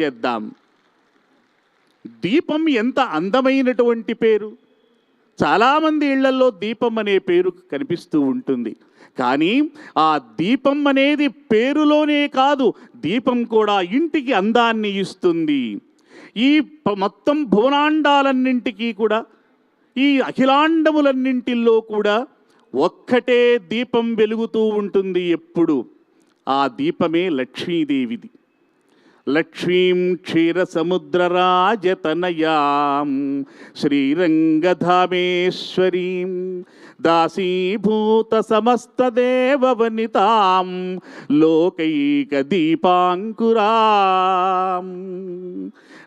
చేద్దాం. దీపం ఎంత అందమైనటువంటి పేరు? చాలామంది ఇళ్ళలో దీపం అనే పేరు కనిపిస్తూ ఉంటుంది. కానీ ఆ దీపం అనేది పేరులోనే కాదు దీపం కూడా ఇంటికి అందాన్ని ఇస్తుంది. ఈ మొత్తం భువనాండాలన్నింటికీ కూడా ఈ అఖిలాండములన్నింటిల్లో కూడా ఒక్కటే దీపం వెలుగుతూ ఉంటుంది ఎప్పుడు. ఆ దీపమే లక్ష్మీదేవిది. లక్ష్మీం క్షీరసముద్రరాజతనయాం శ్రీరంగధామేశ్వరీం దాసీభూత సమస్తదేవవనితాం లోకైక దీపాంకురాం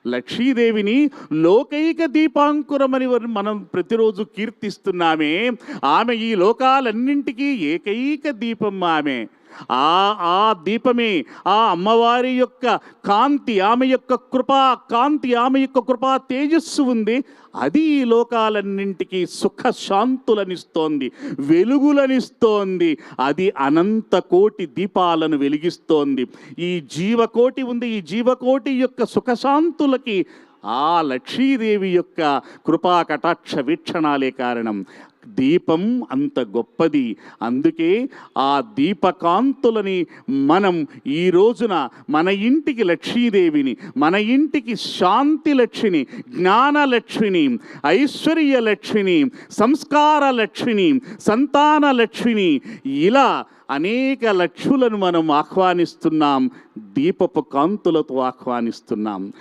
లక్ష్మీదేవిని లోకైక దీపాంకురమని మనం ప్రతిరోజు కీర్తిస్తున్నామే. ఆమె ఈ లోకాలన్నింటికీ ఏకైక దీపం ఆమె. ఆ ఆ దీపమే ఆ అమ్మవారి యొక్క కాంతి ఆమె యొక్క కృపా కాంతి ఆమె యొక్క కృపా తేజస్సు ఉంది. అది ఈ లోకాలన్నింటికి సుఖ శాంతులనిస్తోంది వెలుగులనిస్తోంది. అది అనంత కోటి దీపాలను వెలిగిస్తోంది. ఈ జీవకోటి ఉంది. ఈ జీవకోటి యొక్క సుఖశాంతులకి ఆ లక్ష్మీదేవి యొక్క కృపా కటాక్ష వీక్షణాలే కారణం. దీపం అంత గొప్పది. అందుకే ఆ దీపకాంతులని మనం ఈ రోజున మన ఇంటికి లక్ష్మీదేవిని మన ఇంటికి శాంతి లక్ష్మిని జ్ఞాన లక్ష్మిని ఐశ్వర్య లక్ష్మిని సంస్కార లక్ష్మిని సంతాన లక్ష్మిని ఇలా అనేక లక్ష్ములను మనం ఆహ్వానిస్తున్నాం. దీపపు కాంతులతో ఆహ్వానిస్తున్నాం.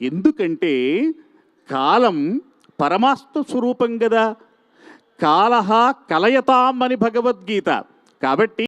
ఎందుకంటే కాలం పరమాస్తు స్వరూపం కదా కాలహ కలయతాం అని భగవద్గీత. కాబట్టి